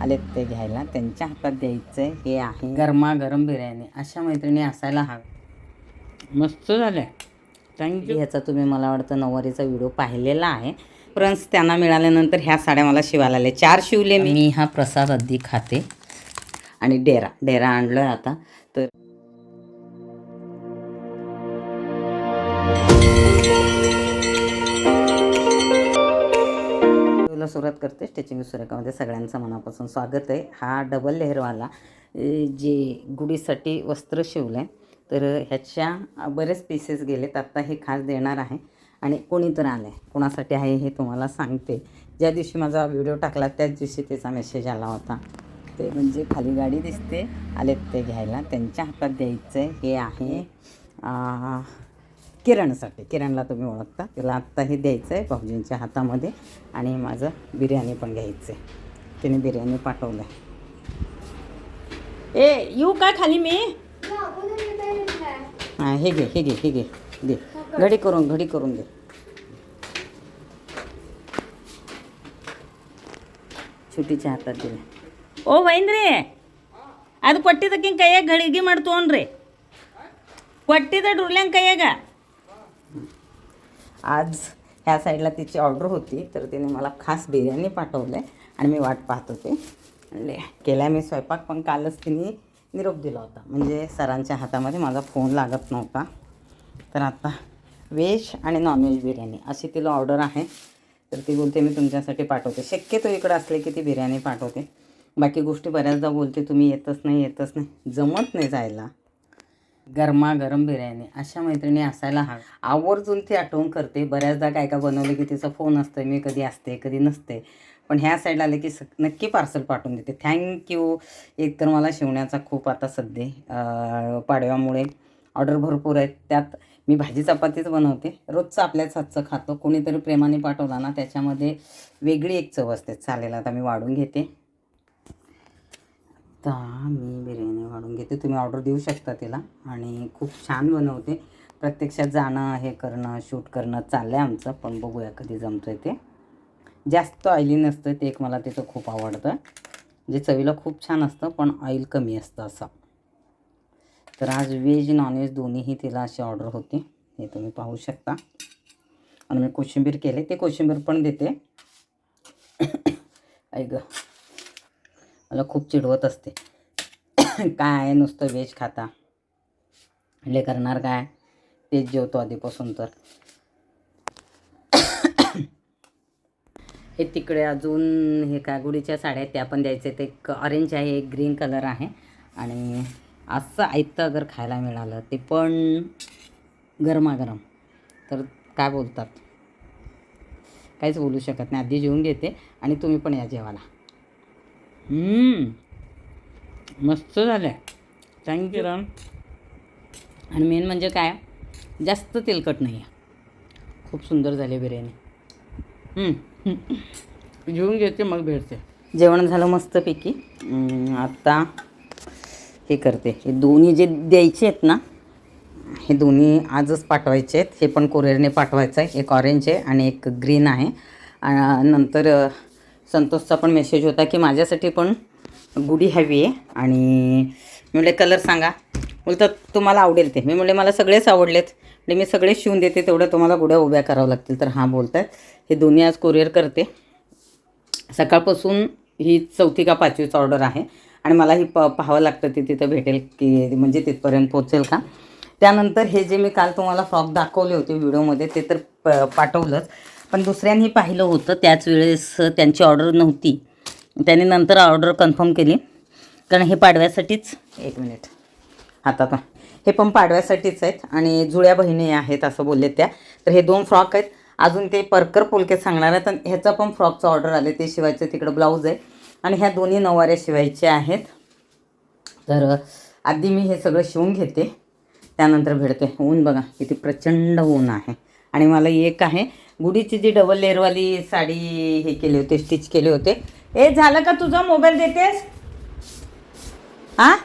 आलेत ते घ्यायला. त्यांच्या हातात द्यायचं आहे हे आहे. गरमागरम बिर्याणी. अशा मैत्रिणी असायला हवं मस्त झालं थँक्यू ह्याचा तुम्ही मला वाटतं नऊवारीचा व्हिडिओ पाहिलेला आहे. फ्रंड्स त्यांना मिळाल्यानंतर ह्या साड्या मला शिवायला आल्या. चार शिवले मी. हा प्रसाद अद्दी खाते. आणि डेरा. डेरा आणलं आता. तर सुरुवात करते स्टिचिंग सुरेखामध्ये सगळ्यांचं मनापासून स्वागत आहे. हा डबल लेहरवाला जे गुढीसाठी वस्त्र शिवलं आहे तर ह्याच्या बरेच पीसेस गेलेत. आत्ता हे खास देणार आहे आणि कोणी तर आलं आहे कोणासाठी आहे हे तुम्हाला सांगते. ज्या दिवशी माझा व्हिडिओ टाकला त्याच दिवशी त्याचा मेसेज आला होता. ते म्हणजे खाली गाडी दिसते आलेत ते घ्यायला. त्यांच्या हातात द्यायचं आहे हे आहे किरणसाठी किरणला तुम्ही ओळखता तिला आत्ता हे द्यायचं आहे भाऊजींच्या हातामध्ये आणि माझं बिर्याणी पण घ्यायचं आहे तिने बिर्याणी पाठवलं आहे ए येऊ का खाली मी हां हे घे हे घे हे घे दे घडी करून घडी करून दे छुटीच्या हातात दिले ಓ ವೈನ್ರಿ ಅದು ಕೊಟ್ಟಿದ್ದಕ್ಕಿಂತ ಕೈಯಾಗ ಗಳಿಗೆ ಮಾಡಿ ತೊಗೊಂಡ್ರಿ ಕೊಟ್ಟಿದ್ದ ಡುರ್ಲ್ಯಾಂಗ ಕೈಯಾಗ आज ह्या साईडला तिची ऑर्डर होती तर तिने मला खास बिर्याणी पाठवलं आहे आणि मी वाट पाहत होते. म्हणले केला मी स्वयंपाक पण कालच तिने निरोप दिला होता. म्हणजे सरांच्या हातामध्ये माझा फोन लागत नव्हता. तर आता व्हेज आणि नॉनव्हेज बिर्याणी अशी तिला ऑर्डर आहे. तर ती बोलते मी तुमच्यासाठी पाठवते. शक्यतो इकडं असले की ती बिर्याणी पाठवते. बाकी गोष्टी बऱ्याचदा बोलते तुम्ही येतच नाही येतच नाही. जमत नाही जायला. गरमागरम बिर्याणी. अशा मैत्रिणी असायला हवं आवर्जून ती आठवण करते. बऱ्याचदा काय काय बनवलं की तिचा फोन असतं मी कधी असते कधी नसते. पण ह्या साईडला आले की स नक्की पार्सल पाठवून देते. थँक्यू एक तर मला शिवण्याचा खूप आता सध्या पाडव्यामुळे ऑर्डर भरपूर आहेत. त्यात मी भाजी चपातीच बनवते. रोजचं आपल्याच हातचं खातो. कोणीतरी प्रेमाने पाठवला ना त्याच्यामध्ये वेगळी एक चव असते. चालेल आता मी वाढून घेते. आता मी बिर्याणी वाढून घेते. तुम्ही ऑर्डर देऊ शकता तिला. आणि खूप छान बनवते. प्रत्यक्षात जाणं हे करणं शूट करणं चाललं आहे आमचं. पण बघूया कधी जमतं आहे ते. जास्त ऑइली नसतं. ते एक मला तिथं खूप आवडतं. जे चवीला खूप छान असतं पण ऑइल कमी असतं असं. तर आज व्हेज नॉनव्हेज दोन्हीही तिला अशी ऑर्डर होती. हे तुम्ही पाहू शकता. आणि मी कोशिंबीर केले. ते कोशिंबीर पण देते. ऐक मला खूप चिडवत असते. काय आहे नुसतं व्हेज खाता? ले करणार काय? तेच जेवतो आधीपासून तर. हे तिकडे अजून हे काय गुढीच्या साड्या आहेत त्या पण द्यायचे ते एक ऑरेंज आहे एक ग्रीन कलर आहे. आणि असं आयतं अगर खायला मिळालं ते पण गरमागरम. तर काय बोलतात? काहीच बोलू शकत नाही. आधी जेवून घेते आणि तुम्ही पण या जेवायला. मस्त झालं आहे थँक्यू राम आणि मेन म्हणजे काय? जास्त तेलकट नाही आहे खूप सुंदर झाली बिर्याणी. हम्म. जेवून घेते मग भेटते. जेवण झालं मस्तपैकी. हम्म, आता हे करते. हे दोन्ही जे द्यायचे आहेत ना हे दोन्ही आजच पाठवायचे आहेत. हे पण कोरिअरने पाठवायचं आहे. एक ऑरेंज आहे आणि एक ग्रीन आहे. नंतर संतोषचा पण मेसेज होता की माझ्यासाठी पण गुढी हवी आहे. आणि मी कलर सांगा. बोलतात तुम्हाला आवडेल ते. मी म्हणले मला सगळेच आवडलेत. म्हणजे मी सगळे शिवून देते तेवढ्या तुम्हाला गुढ्या उभ्या करावं लागतील. तर हां बोलत आहेत हे दोन्ही आज कुरिअर करते. सकाळपासून ही चौथी का पाचवीच ऑर्डर आहे. आणि मला ही प पाहावं लागतं ती तिथं भेटेल की म्हणजे तिथपर्यंत पोचेल का. त्यानंतर हे जे मी काल तुम्हाला फ्रॉक दाखवले होते व्हिडिओमध्ये ते तर प पाठवलंच. पण दुसऱ्यांनी पाहिलं होतं त्याच वेळेस त्यांची ऑर्डर नव्हती. त्याने नंतर ऑर्डर कन्फर्म केली. कारण हे पाडव्यासाठीच एक मिनिट हातात हे पण पाडव्यासाठीच आहेत आणि जुळ्या बहिणी आहेत असं बोलले त्या. तर हे दोन फ्रॉक आहेत. अजून ते परकर पोलके सांगणार आहेत. आणि ह्याचा पण फ्रॉकचं ऑर्डर आले ते शिवायचं तिकडं ब्लाऊज आहे. आणि ह्या दोन्ही नऊवाऱ्या शिवायच्या आहेत. तर आधी मी हे सगळं शिवून घेते. त्यानंतर भेटते ऊन बघा किती प्रचंड ऊन आहे. आणि मला एक आहे गुढीची जी डबल लेअरवाली साडी हे केली होती स्टिच केले होते. ए झालं का तुझा मोबाईल देतेस? हां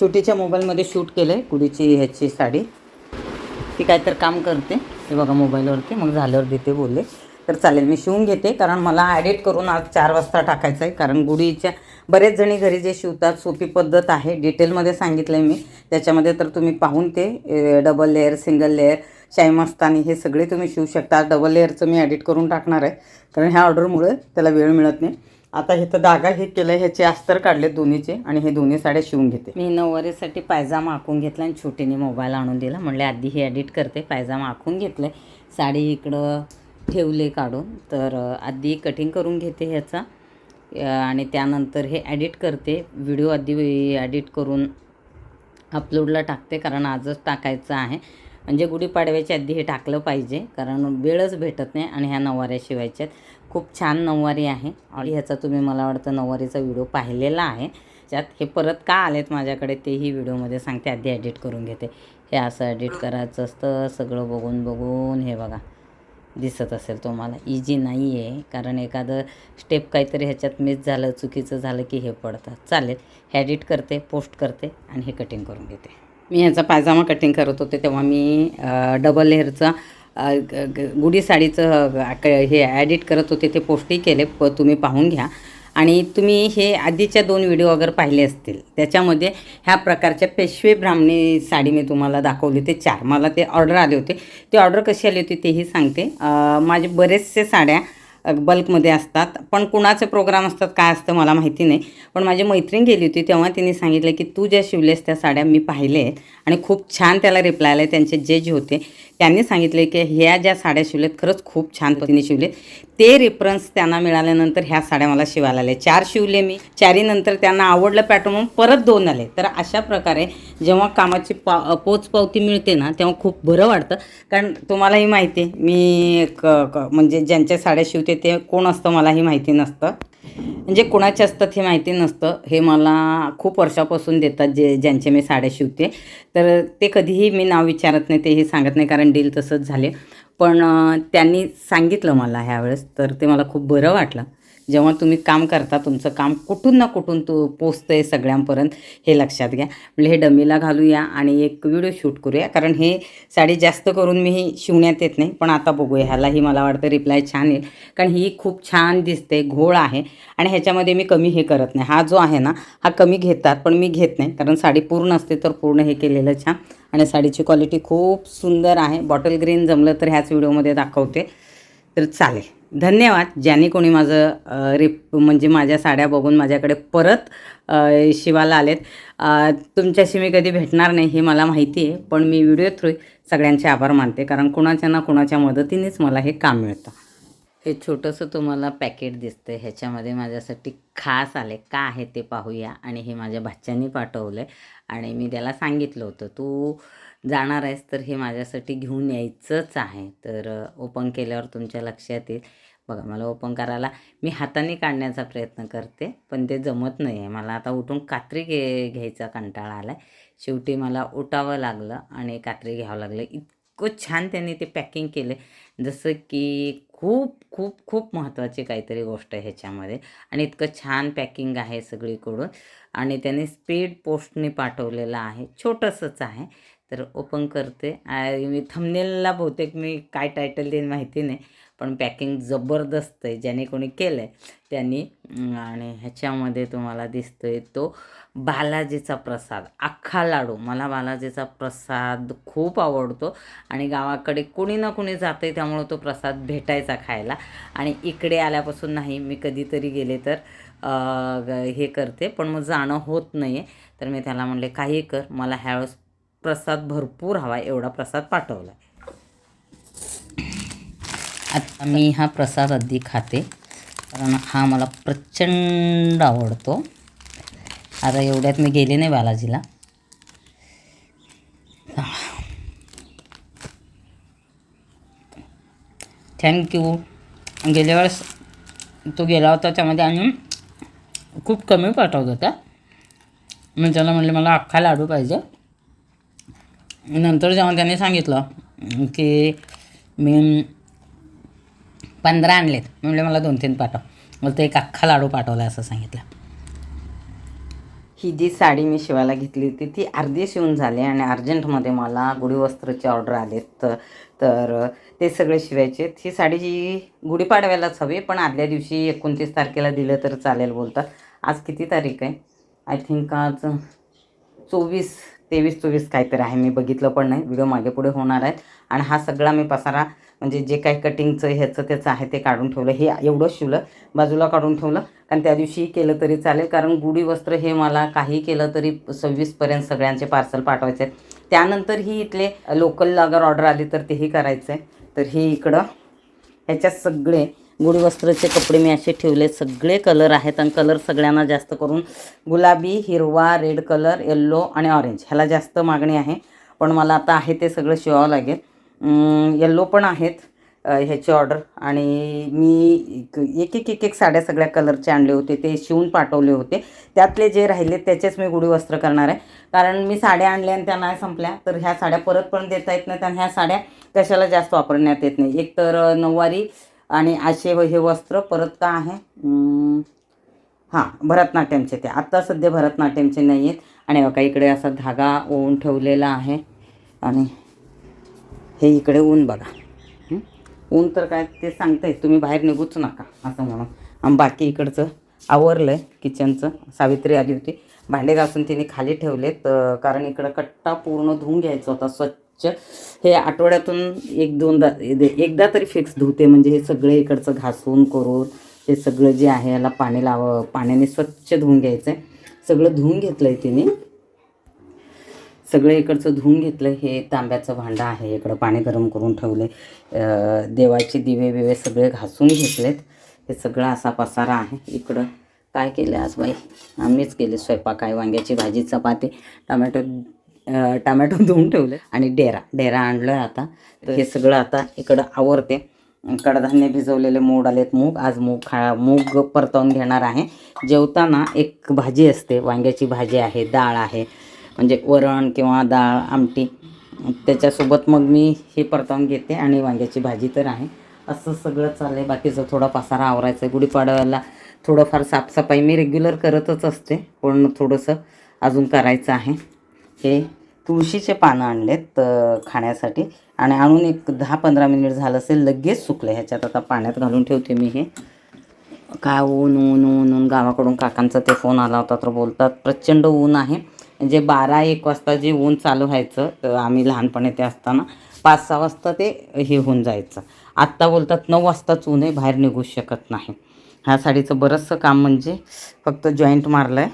छोटीच्या मोबाईलमध्ये शूट केलं आहे गुढीची ह्याची साडी. ती काहीतरी काम करते. हे बघा मोबाईलवरती मग झाल्यावर देते बोलले. तर चालेल मी शिवून घेते. कारण मला ॲडिट करून आज चार वाजता टाकायचं आहे कारण गुढीच्या बरेच जणी घरी जे शिवतात सोपी पद्धत आहे. डिटेलमध्ये सांगितलं आहे मी. त्याच्यामध्ये तर तुम्ही पाहून ते डबल लेअर सिंगल लेअर शाही मस्तानी हे सगळे तुम्ही शिवू शकता. डबल लेअरचं मी ॲडिट करून टाकणार आहे. कारण ह्या ऑर्डरमुळे त्याला वेळ मिळत नाही. आता हे तर दागा हे केलं ह्याचे अस्तर काढले दोन्हीचे आणि हे दोन्ही साड्या शिवून घेते. मी नऊवारीसाठी पायजामा आखून घेतला आणि छोटीने मोबाईल आणून दिला. म्हणले आधी हे एडिट करते. पायजामा आखून घेतलं साडी इकडं ठेवले काढून. तर आधी कटिंग करून घेते ह्याचा. आणि त्यानंतर हे ॲडिट करते. व्हिडिओ आधी ॲडिट करून अपलोडला टाकते कारण आजच टाकायचं आहे. म्हणजे गुढीपाडव्याच्या आधी हे टाकलं पाहिजे कारण वेळच भेटत नाही आणि ह्या नऊवाऱ्या शिवायच्यात खूप छान नऊवारी आहे. आणि ह्याचा तुम्ही मला वाटतं नऊवारीचा व्हिडिओ पाहिलेला आहे. त्यात हे परत का आलेत माझ्याकडे तेही व्हिडिओमध्ये सांगते. आधी ॲडिट करून घेते. हे असं ॲडिट करायचं असतं सगळं बघून बघून हे बघा. दिसत असेल तुम्हाला. इजी नाही आहे कारण एखादं स्टेप काहीतरी ह्याच्यात मिस झालं चुकीचं झालं की हे पडतं चालेल. हे एडिट करते पोस्ट करते आणि हे कटिंग करून घेते. मी ह्याचा पायजामा कटिंग करत होते तेव्हा मी डबल लेअरचा गुढी साडीचं क- हे ॲडिट करत होते ते पोस्टही केले. प तुम्ही पाहून घ्या. आणि तुम्ही हे आधीच्या दोन व्हिडिओ अगर पाहिले असतील त्याच्यामध्ये ह्या प्रकारच्या पेशवे ब्राह्मणी साडी मी तुम्हाला दाखवली ते चार. मला ते ऑर्डर आले होते. ते ऑर्डर कशी आली होती तेही सांगते. माझे बरेचसे साड्या बल्कमध्ये असतात. पण कुणाचे प्रोग्राम असतात काय असतं मला माहिती नाही. पण माझी मैत्रीण गेली होती तेव्हा तिने सांगितलं की तू ज्या शिवलेस त्या साड्या मी पाहिले आहेत. आणि खूप छान त्याला रिप्लाय आले. त्यांचे जज होते त्यांनी सांगितले की ह्या ज्या साड्या शिवलेत खरंच खूप छान पद्धतीने शिवलेत ते रेफरन्स त्यांना मिळाल्यानंतर ह्या साड्या मला शिवायला आल्या. चार शिवले मी. चारीनंतर त्यांना आवडलं पॅटर्न म्हणून परत दोन आले. तर अशा प्रकारे जेव्हा कामाची पा पोचपावती मिळते ना तेव्हा खूप बरं वाटतं. कारण तुम्हालाही माहिती आहे मी क म्हणजे ज्यांच्या साड्या शिवते ते कोण असतं मलाही माहिती नसतं. म्हणजे कोणाचे असतात हे माहिती नसतं. हे मला खूप वर्षापासून देतात जे ज्यांचे मी साड्या शिवते. तर ते कधीही मी नाव विचारत नाही तेही सांगत नाही कारण डील तसंच झाले. पण त्यांनी सांगितलं मला ह्यावेळेस तर ते मला खूप बरं वाटलं. जेव्हा तुम्ही काम करता तुमचं काम कुठून ना कुठून तू पोचतं आहे सगळ्यांपर्यंत हे लक्षात घ्या. म्हणजे हे डमीला घालूया आणि एक व्हिडिओ शूट करूया. कारण हे साडी जास्त करून मी शिवण्यात येत नाही पण आता बघूया. ह्यालाही मला वाटतं रिप्लाय छान येईल. कारण ही खूप छान दिसते घोळ आहे. आणि ह्याच्यामध्ये मी कमी हे करत नाही. हा जो आहे ना हा कमी घेतात पण मी घेत नाही. कारण साडी पूर्ण असते तर पूर्ण हे केलेलं छान. आणि साडीची क्वालिटी खूप सुंदर आहे. बॉटल ग्रीन जमलं तर ह्याच व्हिडिओमध्ये दाखवते. तर चालेल. धन्यवाद. ज्याने कोणी माझं रिप म्हणजे माझ्या साड्या बघून माझ्याकडे परत शिवायला आलेत तुमच्याशी मी कधी भेटणार नाही हे मला माहिती आहे पण मी व्हिडिओ थ्रू सगळ्यांचे आभार मानते कारण कुणाच्या ना कुणाच्या मदतीनेच मला हे काम मिळतं. हे छोटंसं तुम्हाला पॅकेट दिसतं ह्याच्यामध्ये माझ्यासाठी खास आले का आहे ते पाहूया. आणि हे माझ्या भाच्यानी पाठवलं आहे आणि मी त्याला सांगितलं होतं तू जाणार आहेस तर हे माझ्यासाठी घेऊन यायचंच आहे. तर ओपन केल्यावर तुमच्या लक्षात येईल. बघा मला ओपन करायला मी हाताने काढण्याचा प्रयत्न करते पण ते जमत नाही आहे मला आता उठून कात्री घे घ्यायचा कंटाळा आला आहे शेवटी मला उठावं लागलं आणि कात्री घ्यावं लागलं. इतकं छान त्यांनी ते पॅकिंग केलं. जसं की खूप खूप खूप महत्त्वाची काहीतरी गोष्ट आहे ह्याच्यामध्ये. आणि इतकं छान पॅकिंग आहे सगळीकडून. आणि त्याने स्पीड पोस्टने पाठवलेलं आहे. छोटंसंच आहे. तर ओपन करते. आणि मी थंबनेलला बहुतेक मी काय टायटल देईन माहिती नाही. पण पॅकिंग जबरदस्त आहे ज्याने कोणी केलं आहे त्यांनी आणि ह्याच्यामध्ये तुम्हाला दिसतो आहे तो बालाजीचा प्रसाद अख्खा लाडू. मला बालाजीचा प्रसाद खूप आवडतो आणि गावाकडे कोणी ना कोणी जातं आहे त्यामुळं तो प्रसाद भेटायचा खायला. आणि इकडे आल्यापासून नाही मी कधीतरी गेले तर हे करते पण मग जाणं होत नाही आहे तर मी त्याला म्हणले काही कर मला ह्यावेळेस प्रसाद भरपूर हवा एवढा प्रसाद पाठवला आहे आता मी हा प्रसाद अगदी खाते कारण हा मला प्रचंड आवडतो. आता एवढ्यात मी गेले नाही बालाजीला. थँक्यू गेल्या वेळेस तो गेला होता त्यामध्ये आणि खूप कमी पाठवत होता. मी त्याला म्हणले मला अख्खा लाडू पाहिजे. नंतर जेव्हा त्याने सांगितलं की मी पंधरा आणलेत. म्हणजे मला दोन तीन पाठव. मग ते एक अख्खा लाडू पाठवला असं सांगितलं. ही जी साडी मी शिवायला घेतली होती ती अर्धी शिवून झाली आणि अर्जंटमध्ये मला गुढीवस्त्रची ऑर्डर आलेत. तर तर ते सगळे शिवायचे. ही साडी जी गुढीपाडव्यालाच हवी पण आदल्या दिवशी एकोणतीस तारखेला दिलं तर चालेल बोलतात. आज किती तारीख आहे? आय थिंक आज चोवीस तेवीस चोवीस काहीतरी आहे. मी बघितलं पण नाही. व्हिडिओ मागे पुढे होणार आहेत. आणि हा सगळा मी पसारा म्हणजे जे काही कटिंगचं ह्याचं त्याचं आहे ते काढून ठेवलं. हे एवढं शिवलं बाजूला काढून ठेवलं कारण त्या दिवशी केलं तरी चालेल. कारण गुढी वस्त्र हे मला काही केलं तरी सव्वीसपर्यंत सगळ्यांचे पार्सल पाठवायचे. आहेत त्यानंतर ही इथले लोकल अगर ऑर्डर आली तर तेही करायचं. आहे तर हे इकडं ह्याच्यात सगळे गुढीवस्त्राचे कपडे मी असे ठेवले. सगळे कलर आहेत आणि कलर सगळ्यांना जास्त करून गुलाबी हिरवा रेड कलर येल्लो आणि ऑरेंज ह्याला जास्त मागणी आहे. पण मला आता आहे ते सगळं शिवावं लागेल. येल्लो पण आहेत ह्याची ऑर्डर आणि मी एक एक एक एक एक साड्या सगळ्या कलरचे आणले होते ते शिवून पाठवले होते. त्यातले जे राहिले त्याचेच मी गुढीवस्त्र करणार आहे. कारण मी साड्या आणल्या आणि त्या नाही संपल्या तर ह्या साड्या परत पण देता येत नाहीत आणि ह्या साड्या कशाला जास्त वापरण्यात येत नाही एक तर नऊवारी आणि असे हे वस्त्र परत का आहे? हां भरतनाट्यमचे ते. आत्ता सध्या भरतनाट्यमचे नाही आहेत आणि बघा इकडे असा धागा ओवून ठेवलेला आहे. आणि हे इकडे ऊन बघा. ऊन तर काय ते सांगताय तुम्ही बाहेर निघूच नका असं म्हणून. आणि बाकी इकडचं आवरलं आहे किचनचं सावित्री आली होती. भांडे घासून तिने खाली ठेवलेत कारण इकडं कट्टा पूर्ण धुवून घ्यायचा होता स्वच्छ. हे आठवड्यातून एक दोनदा एकदा तरी फिक्स धुते म्हणजे हे सगळे इकडचं घासून करून ते सगळं जे आहे याला पाणी लाव पाण्याने स्वच्छ धुवून घ्यायचं आहे सगळं धुवून घेतलं आहे तिने. सगळं इकडचं धुवून घेतलं हे तांब्याचं भांडं आहे. इकडं पाणी गरम करून ठेवले देवाचे दिवे बिवे सगळे घासून घेतलेत. हे सगळं असा पसारा आहे. इकडं काय केलं आज बाई? आम्हीच केले स्वयंपाक. आहे वांग्याची भाजी चपाती टमॅटो टमॅटो धुवून ठेवले आणि डेरा. डेरा आणलं आता. हे सगळं आता इकडं आवरते. कडधान्य भिजवलेले मूग आलेत मूग. आज मूग खा मूग परतवून घेणार आहे. जेवताना एक भाजी असते. वांग्याची भाजी आहे डाळ आहे. म्हणजे वरण किंवा डाळ आमटी त्याच्यासोबत मग मी हे परतावून घेते आणि वांग्याची भाजी तर आहे. असं सगळं चाललं आहे बाकीचं थोडा पसारा आवरायचा आहे गुढीपाडव्याला थोडंफार साफसफाई मी रेग्युलर करतच असते पण थोडंसं अजून करायचं आहे. हे तुळशीचे पानं आणलेत खाण्यासाठी. आणि आणून एक दहा पंधरा मिनिट झालं असेल लगेच सुकलं ह्याच्यात. आता पाण्यात घालून ठेवते मी हे. काय ऊन ऊन ऊन ऊन. गावाकडून काकांचा ते फोन आला होता तर बोलतात प्रचंड ऊन आहे. म्हणजे बारा एक वाजता जे ऊन चालू व्हायचं तर आम्ही लहानपणी ते असताना पाच सहा वाजता ते हे होऊन जायचं. आत्ता बोलतात नऊ वाजताच ऊन आहे बाहेर निघू शकत नाही. ह्या साडीचं बरंचसं काम म्हणजे फक्त जॉईंट मारलं आहे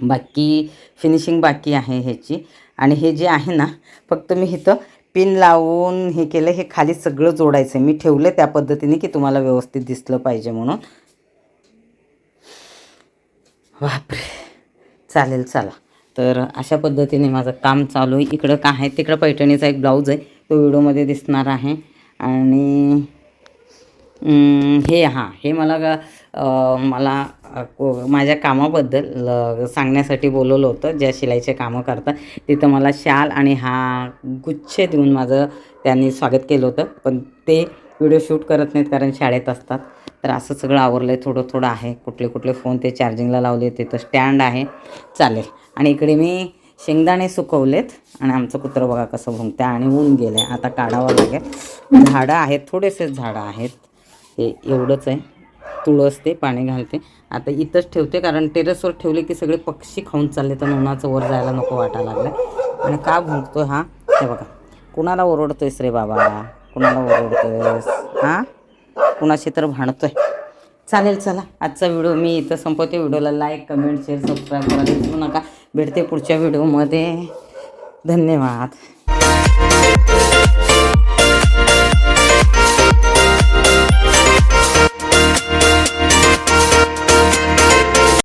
बाकी फिनिशिंग बाकी आहे ह्याची. आणि हे जे आहे ना फक्त मी इथं पिन लावून हे केलं हे खाली सगळं जोडायचं आहे मी ठेवलं त्या पद्धतीने की तुम्हाला व्यवस्थित दिसलं पाहिजे म्हणून. बापरे! चालेल चला. तर अशा पद्धतीने माझं काम चालू आहे. इकडं काय आहे? तिकडं पैठणीचा एक ब्लाऊज आहे. तो व्हिडिओमध्ये दिसणार आहे. आणि हे हां हे मला ग- मला माझ्या कामाबद्दल ल- सांगण्यासाठी बोलवलं होतं. ज्या शिलाईचे कामं करतात तिथं मला शाल आणि हा गुच्छ देऊन माझं त्यांनी स्वागत केलं होतं. पण ते व्हिडिओ शूट करत नाहीत कारण शाळेत असतात. तर असं सगळं आवरलं आहे थोडं थोडं आहे. कुठले कुठले फोन ते चार्जिंगला लावले ते तर स्टँड आहे. चालेल. आणि इकडे मी शेंगदाणे सुकवलेत आणि आमचं कुत्रं बघा कसं भुंकतं आणि ऊन गेलं आहे आता काढावं लागेल. झाडं आहेत थोडेसेच झाडं आहेत. हे एवढंच आहे. तुळस ते पाणी घालते. आता इथंच ठेवते कारण टेरेसवर ठेवले की सगळे पक्षी खाऊन चालले तर उन्हाचं वर जायला नको वाटायला लागलं आणि का भुंकतो हा? हे बघा. कुणाला ओरडतोयस रे बाबा? कुणाला ओरडतोयस? हां? कुणाशी तर भांडतोय. चालेल चला. आजचा व्हिडिओ मी इथं संपवते. व्हिडिओला लाईक कमेंट शेअर सबस्क्राईब करा. विसरू नका. भेटते पुढच्या व्हिडिओमध्ये. धन्यवाद.